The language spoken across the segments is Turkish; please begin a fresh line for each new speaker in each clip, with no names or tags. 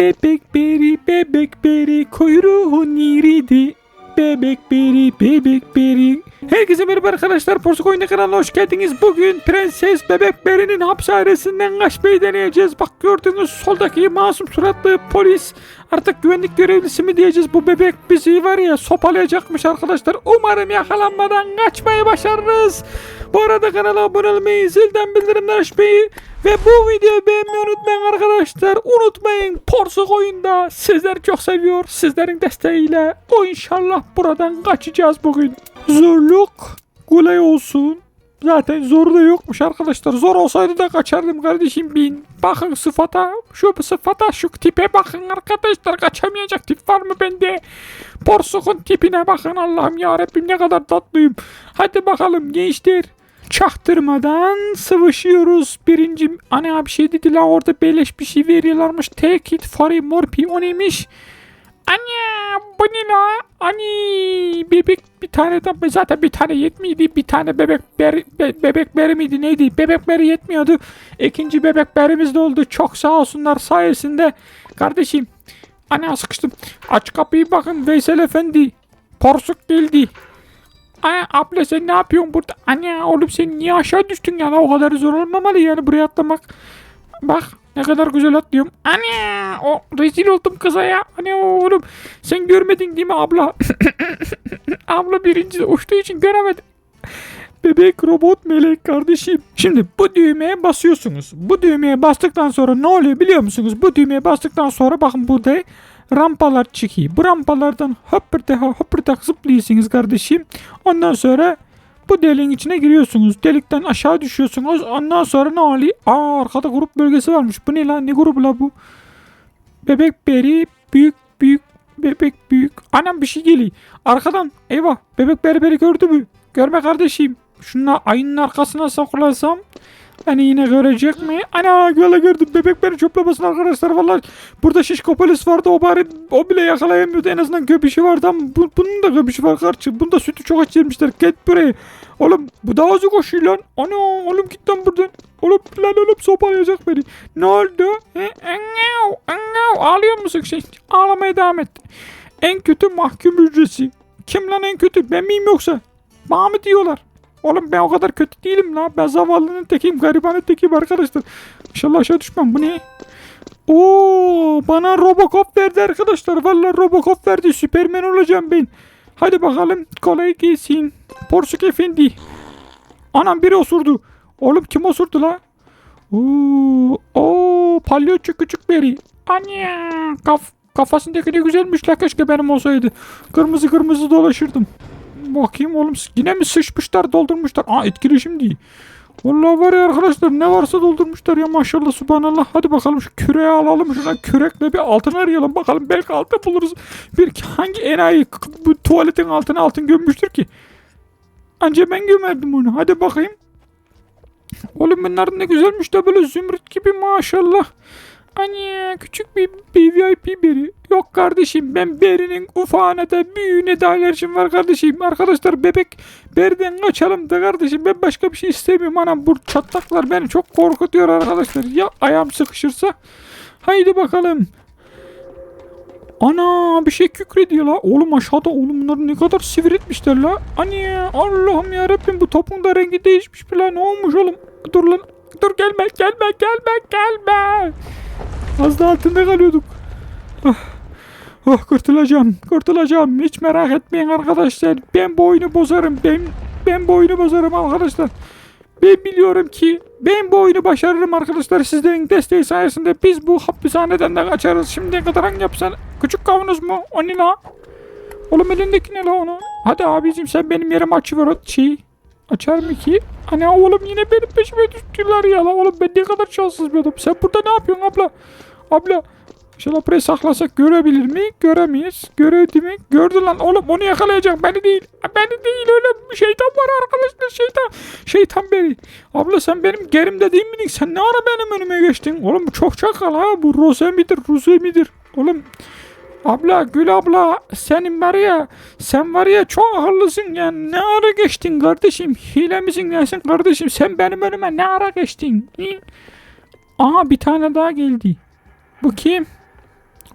Bebek beri bebek beri kuyruğu niridi. Bebek beri bebek beri. Herkese merhaba arkadaşlar. Porsuk Oyunu kanalına hoş geldiniz. Bugün Prenses Bebek Beri'nin hapishanesinden kaçmayı deneyeceğiz. Bak gördüğünüz soldaki masum suratlı polis. Artık güvenlik görevlisi mi diyeceğiz. Bu bebek bizi var ya sopalayacakmış arkadaşlar. Umarım yakalanmadan kaçmayı başarırız. Bu arada kanala abone olmayı, zilden bildirimler açmayı ve bu videoyu beğenmeyi unutmayın arkadaşlar. Unutmayın Porsuk oyunda sizleri çok seviyor. Sizlerin desteğiyle o inşallah buradan kaçacağız bugün. Zorluk kolay olsun. Zaten zoru da yokmuş arkadaşlar. Zor olsaydı da kaçardım kardeşim bin. Bakın sıfata, şu sıfata, şu tipe bakın arkadaşlar. Kaçamayacak tip var mı bende? Porsuk'un tipine bakın Allah'ım ya Rabbim ne kadar tatlıyım. Hadi bakalım gençler. Çaktırmadan sıvışıyoruz. Birinci ana bir şey dedi la orada beleş bir şey veriyorlarmış. Take it for a morpi o neymiş? Anne bu ne la? Ani bebek bir tane de zaten bir tane yetmiydi. Bir tane bebek ber, be- bebek beri miydi neydi? Bebek beri yetmiyordu. İkinci bebek berimiz de oldu. Çok sağ olsunlar sayesinde. Kardeşim Ana sıkıştım. Aç kapıyı bakın Veysel Efendi. Porsuk geldi. Aa, abla sen ne yapıyorsun burada? Anne oğlum sen niye aşağı düştün ya? O kadar zor olmamalı yani buraya atlamak. Bak ne kadar güzel atlıyorum. Anne o rezil oldum kıza ya. Anne oğlum sen görmedin değil mi abla? abla birinci uçtuğu için göremedim. Bebek robot melek kardeşim. Şimdi bu düğmeye basıyorsunuz. Bu düğmeye bastıktan sonra ne oluyor biliyor musunuz? Bu düğmeye bastıktan sonra bakın burada rampalar çıkıyor. Bu rampalardan hopper hopper zıplıyorsunuz kardeşim. Ondan sonra bu deliğin içine giriyorsunuz. Delikten aşağı düşüyorsunuz. Ondan sonra ne oluyor? Aa arkada grup bölgesi varmış. Bu ne lan? Ne grubu la bu? Bebek beri büyük büyük bebek büyük. Anam bir şey geliyor. Arkadan eyvah bebek beri beri gördü mü? Görme kardeşim. Şunla ayının arkasına saklasam Beni yine görecek mi? Ana göle gördüm. Bebek beni çöplamasın arkadaşlar. Vallahi burada şişko polis vardı. O bari o bile yakalayamıyordu. En azından göbüşü vardı ama bu, bunun da göbüşü var karşı. Bunda sütü çok açırmışlar. Git buraya. Oğlum bu daha hızlı koşuyor lan. Ana oğlum git lan buradan. Oğlum lan oğlum sopalayacak beni. Ne oldu? He? Angav, angav. Ağlıyor musun sen? Ağlamaya devam et. En kötü mahkum ücreti. Kim lan en kötü? Ben miyim yoksa? Bana mı diyorlar? Oğlum ben o kadar kötü değilim la. Ben zavallının tekiyim, garibanın tekiyim arkadaşlar. İnşallah aşağı düşmem. Bu ne? Oo, bana Robocop verdi arkadaşlar. Vallahi Robocop verdi. Süpermen olacağım ben. Hadi bakalım. Kolay gelsin. Porsuk efendi. Anam biri osurdu. Oğlum kim osurdu la? Oo, oo palyaço küçük beri. Anne kaf kafasındaki ne güzelmiş la keşke benim olsaydı. Kırmızı kırmızı dolaşırdım. Bakayım oğlum yine mi sıçmışlar doldurmuşlar. Aa etkileşim değil. Vallahi var ya arkadaşlar ne varsa doldurmuşlar ya maşallah subhanallah. Hadi bakalım şu küreği alalım şuna kürekle bir altın arayalım bakalım belki altın buluruz. Bir hangi enayi bu tuvaletin altına altın gömmüştür ki? Anca ben gömerdim onu. Hadi bakayım. Oğlum bunlar ne güzelmiş de böyle zümrüt gibi maşallah. Anne küçük bir, bir VIP beri. Yok kardeşim ben berinin ufağına da büyüğüne de alerjim var kardeşim. Arkadaşlar bebek beriden kaçalım da kardeşim ben başka bir şey istemiyorum. Anam bu çatlaklar beni çok korkutuyor arkadaşlar. Ya ayağım sıkışırsa. Haydi bakalım. Ana bir şey kükrediyor la. Oğlum aşağıda oğlum bunları ne kadar sivritmişler la. Anne Allah'ım ya Rabbim bu topun da rengi değişmiş bile. Ne olmuş oğlum? Dur lan. Dur gelme gelme gelme gelme. Az da altında kalıyorduk. Oh, oh kurtulacağım. Kurtulacağım. Hiç merak etmeyin arkadaşlar. Ben bu oyunu bozarım. Ben, ben bu oyunu bozarım arkadaşlar. Ben biliyorum ki ben bu oyunu başarırım arkadaşlar. Sizlerin desteği sayesinde biz bu hapishaneden de kaçarız. Şimdiye kadar hangi hapishane? Küçük kavanoz mu? O ne la? Oğlum elindeki ne la onu? Hadi abicim sen benim yerime açıver o şeyi. Açar mı ki? Ana oğlum yine benim peşime düştüler ya la. Oğlum ben ne kadar şanssız bir adamım. Sen burada ne yapıyorsun abla? Abla. İnşallah burayı saklasak görebilir mi? Göremeyiz. Görev mi? Gördü lan. Oğlum onu yakalayacak. Beni değil. Beni değil öyle şeytan var arkadaşlar. Şeytan. Şeytan beni. Abla sen benim gerimde değil miydin? Sen ne ara benim önüme geçtin? Oğlum bu çok çakal ha. Bu Rose midir? Ruse midir? Oğlum Abla Gül abla senin var ya sen var ya çok akıllısın ya ne ara geçtin kardeşim hile misin nesin kardeşim sen benim önüme ne ara geçtin? Aha bir tane daha geldi bu kim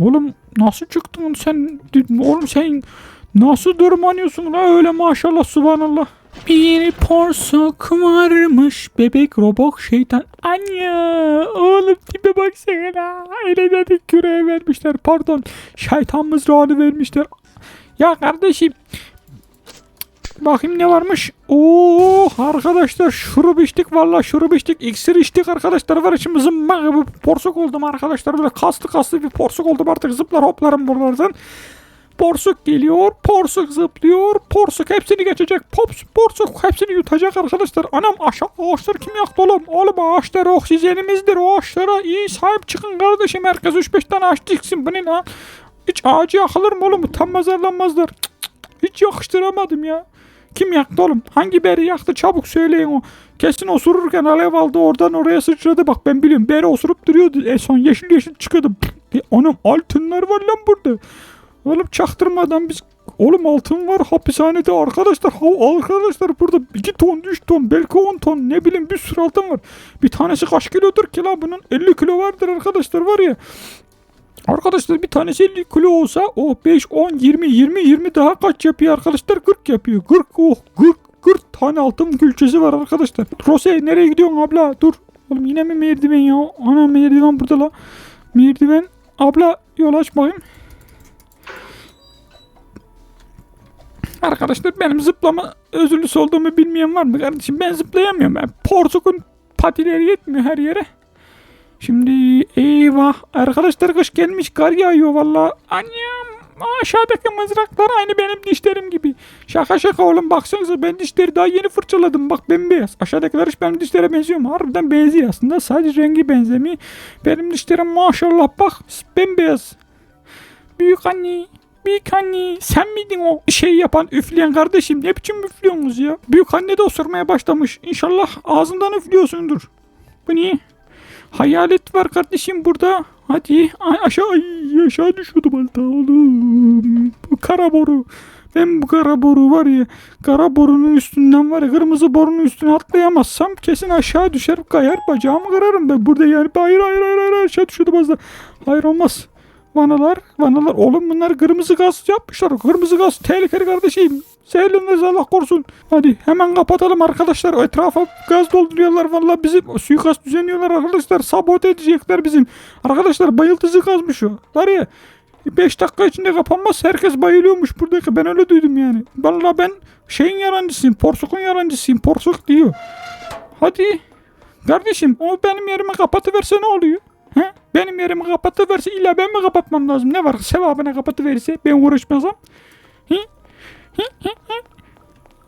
Oğlum nasıl çıktın sen? Oğlum sen nasıl durmanıyorsun la öyle maşallah subhanallah. Bir porsuk varmış bebek robot şeytan. Anya oğlum tipe baksana. Öyle dedik küreğe vermişler pardon. Şeytan mızrağını vermişler. Ya kardeşim Bakayım ne varmış. Oo arkadaşlar şurup içtik valla şurup içtik. İksir içtik arkadaşlar var içim zımba gibi porsuk oldum arkadaşlar. Böyle kaslı kaslı bir porsuk oldum artık zıplar hoplarım buralardan. Porsuk geliyor, porsuk zıplıyor, porsuk hepsini geçecek, pops, porsuk hepsini yutacak arkadaşlar. Anam aşağı ağaçları kim yaktı oğlum? Oğlum ağaçlar oksijenimizdir, o ağaçlara iyi sahip çıkın kardeşim. Herkes 3-5 tane ağaç diksin, bu ne lan? Hiç ağacı yakılır mı oğlum? Utanmaz arlanmazlar. Cık, cık, cık. Hiç yakıştıramadım ya. Kim yaktı oğlum? Hangi beri yaktı? Çabuk söyleyin o. Kesin osururken alev aldı oradan oraya sıçradı. Bak ben biliyorum beri osurup duruyordu. En son yeşil yeşil çıkıyordu. E, Anam altınlar var lan burada. Oğlum çaktırmadan biz Oğlum altın var hapishanede arkadaşlar. Ha, arkadaşlar burada 2 ton 3 ton belki 10 ton ne bileyim bir sürü altın var. Bir tanesi kaç kilodur ki la bunun 50 kilo vardır arkadaşlar var ya. Arkadaşlar bir tanesi 50 kilo olsa o 5, 10, 20, 20, 20 daha kaç yapıyor arkadaşlar? 40 yapıyor. 40 oh 40 40 tane altın külçesi var arkadaşlar. Rose nereye gidiyorsun abla? Dur. Oğlum yine mi merdiven ya? Ana merdiven burada la. Merdiven. Abla yol aç bakayım. Arkadaşlar benim zıplama özürlüsü olduğumu bilmeyen var mı kardeşim? Ben zıplayamıyorum. Ben porsukun patileri yetmiyor her yere. Şimdi eyvah arkadaşlar kış gelmiş kar yağıyor valla. Annem aşağıdaki mızraklar aynı benim dişlerim gibi. Şaka şaka oğlum baksanıza ben dişleri daha yeni fırçaladım bak bembeyaz. Aşağıdakiler hiç benim dişlere benziyor mu? Harbiden benziyor aslında sadece rengi benzemiyor. Benim dişlerim maşallah bak bembeyaz. Büyük anne Büyük anne sen miydin o şey yapan üfleyen kardeşim ne biçim üflüyorsunuz ya? Büyük anne de osurmaya başlamış. İnşallah ağzından üflüyorsundur. Bu niye? Hayalet var kardeşim burada. Hadi aşağı aşağı düşüyordum alta oğlum. Bu kara boru. Ben bu kara boru var ya kara borunun üstünden var ya kırmızı borunun üstüne atlayamazsam kesin aşağı düşer kayar bacağımı kırarım ben burada yani hayır hayır hayır, hayır aşağı düşüyordum az hayır olmaz vanalar vanalar oğlum bunlar kırmızı gaz yapmışlar kırmızı gaz tehlikeli kardeşim zehirleniriz Allah korusun. Hadi hemen kapatalım arkadaşlar. Etrafa gaz dolduruyorlar. Vallahi bizi suikast düzenliyorlar arkadaşlar. Sabote edecekler bizim. Arkadaşlar bayıltıcı gazmış o. Var ya 5 dakika içinde kapanmaz. Herkes bayılıyormuş buradaki. Ben öyle duydum yani. Vallahi ben şeyin yarancısıyım porsukun yarancısıyım. Porsuk diyor. Hadi. Kardeşim o benim yerime kapatıverse ne oluyor? He? Benim yerimi kapatıverse illa ben mi kapatmam lazım? Ne var? Sevabına kapatıverirse ben uğraşmazsam. He? He?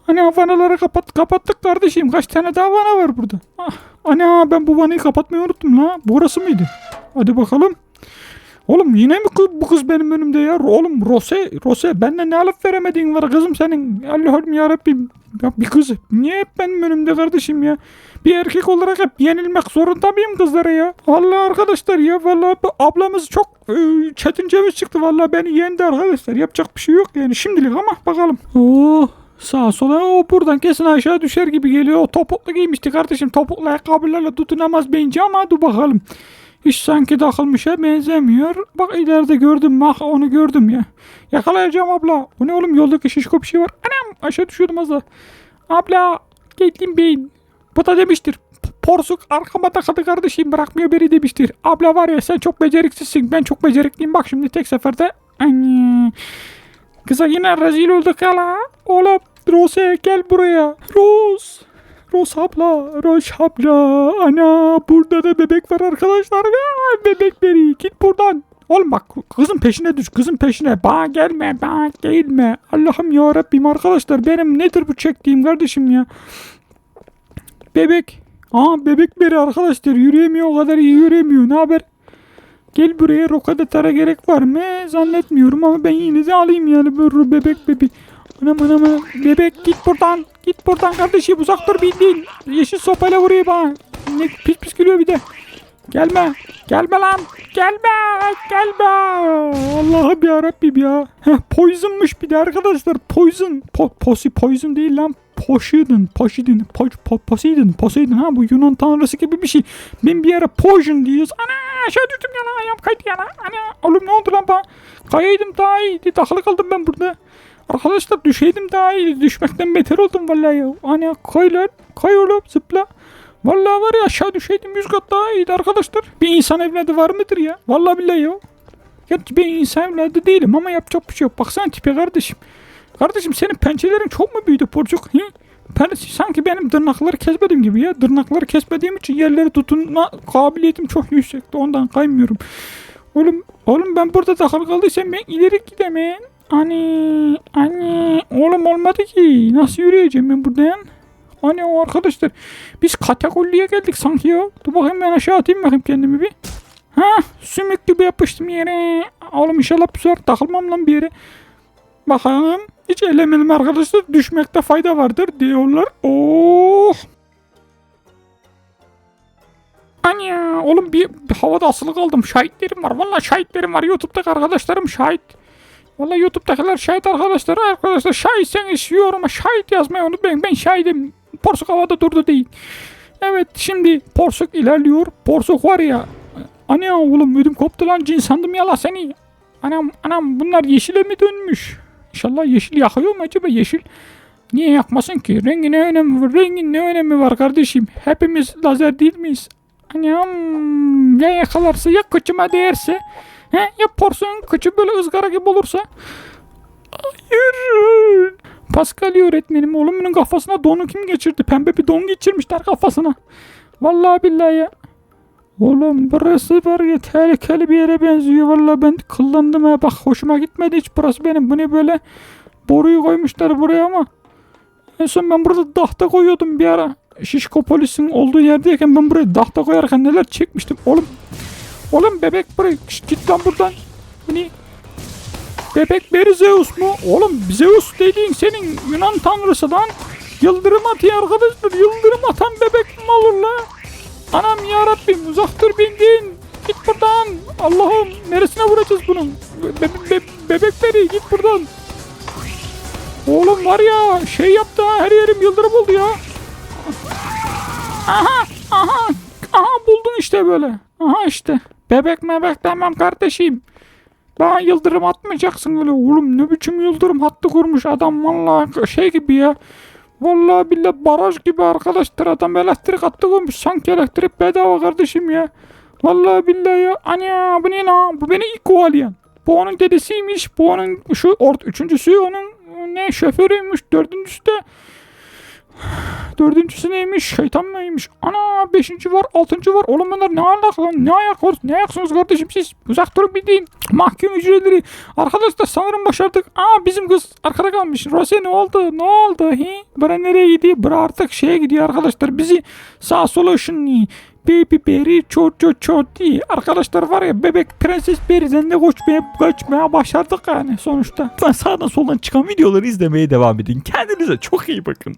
Hani vanaları kapat, kapattık kardeşim. Kaç tane daha vana var burada? Ah, ana ben bu vanayı kapatmayı unuttum la. Burası mıydı? Hadi bakalım. Oğlum yine mi kız, bu kız benim önümde ya? Oğlum Rose, Rose benden ne alıp veremediğin var kızım senin. Allah'ım yarabbim. Ya bir kız niye hep benim önümde kardeşim ya? Bir erkek olarak hep yenilmek zorunda mıyım kızlara ya? Vallahi arkadaşlar ya vallahi ablamız çok e, çetin ceviz çıktı. Vallahi beni yendi arkadaşlar. Yapacak bir şey yok yani şimdilik ama bakalım. Oh sağa sola o buradan kesin aşağı düşer gibi geliyor. O topuklu giymişti kardeşim. Topuklu ayakkabılarla tutunamaz bence ama dur bakalım. Hiç sanki takılmışa benzemiyor. Bak ileride gördüm bak onu gördüm ya. Yakalayacağım abla. Bu ne oğlum yoldaki şişko bir şey var. Anam aşağı düşüyordum az da. Abla geldim beyin. Bu da demiştir. "P- Porsuk arkama takıldı kardeşim bırakmıyor beni demiştir. Abla var ya sen çok beceriksizsin. Ben çok becerikliyim. Bak şimdi tek seferde. Anne. Kıza yine rezil olduk hala. Oğlum Rose gel buraya. Rose. Rose abla, Rose abla. Ana burada da bebek var arkadaşlar. Aa, bebek beri git buradan. Oğlum bak kızın peşine düş kızın peşine. Bana gelme bana gelme. Allah'ım ya Rabbim arkadaşlar benim nedir bu çektiğim kardeşim ya. Bebek. Aa bebek beri arkadaşlar yürüyemiyor o kadar iyi yürüyemiyor. Ne haber? Gel buraya rokadatara gerek var mı? Zannetmiyorum ama ben yine de alayım yani böyle bebek bebek. Anam anam anam. Bebek git buradan. Git buradan kardeşim uzak dur bildiğin. Yeşil sopayla vuruyor bana. Ne pis pis gülüyor bir de. Gelme. Gelme lan. Gelme. Gelme. Allah'ım ya Rabbim ya. Heh, poisonmuş bir de arkadaşlar. Poison. Po posi poison değil lan. Poseidon, Poseidon, Po- Po- Poseidon, Poseidon ha bu Yunan tanrısı gibi bir şey. Ben bir ara Poseidon diyoruz. Ana aşağı düştüm yana ayağım kaydı yana. Ana oğlum ne oldu lan bana? Kayaydım daha iyiydi. Takılı kaldım ben burada. Arkadaşlar düşeydim daha iyiydi. Düşmekten beter oldum vallahi ya. Ana kay lan. Kay oğlum zıpla. Vallahi var ya aşağı düşeydim 100 kat daha iyiydi arkadaşlar. Bir insan evladı var mıdır ya? Vallahi billahi ya. Gerçi ben insan evladı değilim ama yapacak bir şey yok. Baksana tipe kardeşim. Kardeşim senin pençelerin çok mu büyüdü porcuk? Hı? Ben, sanki benim tırnakları kesmedim gibi ya. Tırnakları kesmediğim için yerlere tutunma kabiliyetim çok yüksekti. Ondan kaymıyorum. Oğlum, oğlum ben burada takılı kaldıysam ben ileri gidemem. Anne, anne. Oğlum olmadı ki. Nasıl yürüyeceğim ben buradan? Anne o arkadaşlar. Biz katakulliye geldik sanki ya. Dur bakayım ben aşağı atayım bakayım kendimi bir. Ha sümük gibi yapıştım yere. Oğlum inşallah bu sefer takılmam lan bir yere. Bakalım. Hiç elemedim arkadaşlar. Düşmekte fayda vardır diyorlar. Oh. Anne oğlum bir, havada asılı kaldım. Şahitlerim var. Vallahi şahitlerim var. Youtube'daki arkadaşlarım şahit. Vallahi YouTube'dakiler şahit arkadaşlar. Arkadaşlar şahitseniz yoruma şahit yazmayı unutmayın. Ben şahidim. Porsuk havada durdu değil. Evet şimdi Porsuk ilerliyor. Porsuk var ya. Anne oğlum ödüm koptu lan cin sandım yala seni. Anam anam bunlar yeşile mi dönmüş? İnşallah yeşil yakıyor mu acaba yeşil? Niye yakmasın ki? Rengi ne önemi var? Rengin ne önemi var kardeşim? Hepimiz lazer değil miyiz? Anam ya yakalarsa ya kıçıma değerse? He, ya porsiyon kıçı böyle ızgara gibi olursa? Hayır. Pascal öğretmenim oğlumun kafasına donu kim geçirdi? Pembe bir don geçirmişler kafasına. Vallahi billahi ya. Oğlum burası var ya tehlikeli bir yere benziyor. Vallahi ben kıllandım ha. Bak hoşuma gitmedi hiç burası benim. Bu ne böyle? Boruyu koymuşlar buraya ama. En son ben burada tahta koyuyordum bir ara. Şişko polisin olduğu yerdeyken ben buraya tahta koyarken neler çekmiştim. Oğlum Oğlum bebek buraya git lan buradan. Hani bebek beri Zeus mu? Oğlum Zeus dediğin senin Yunan tanrısı lan. Yıldırım atıyor arkadaşlar. Yıldırım atan bebek mi olur la? Anam ya Rabbim uzaktır bindin. Git buradan. Allah'ım neresine vuracağız bunun? Be- be- bebek beri git buradan. Oğlum var ya şey yaptı ha her yerim yıldırım oldu ya. Aha aha aha buldun işte böyle. Aha işte. Bebek mebek demem kardeşim. Bana yıldırım atmayacaksın öyle. Oğlum ne biçim yıldırım hattı kurmuş adam vallahi şey gibi ya. Vallahi billahi baraj gibi arkadaşlar adam elektrik hattı kurmuş. Sanki elektrik bedava kardeşim ya. Vallahi billahi ya. Ana bu ne lan? Bu beni ilk kovalayan. Bu onun dedesiymiş. Bu onun şu ort üçüncüsü onun ne şoförüymüş. Dördüncüsü de Dördüncüsü neymiş? Şeytan neymiş? Ana beşinci var, altıncı var. Oğlum bunlar ne alak lan? Ne ayak var? Ne ayaksınız kardeşim siz? Uzak durun bildiğin. Mahkum hücreleri. Arkadaşlar sanırım başardık. Aa bizim kız arkada kalmış. Rose ne oldu? Ne oldu? He? Bura nereye gidiyor? Bura artık şeye gidiyor arkadaşlar. Bizi sağa sola ışınlıyor. Baby Berry çot çot çot diye. Arkadaşlar var ya bebek prenses Berry'den de koşmaya, kaçmaya başardık yani sonuçta.
Sağdan soldan çıkan videoları izlemeye devam edin. Kendinize çok iyi bakın.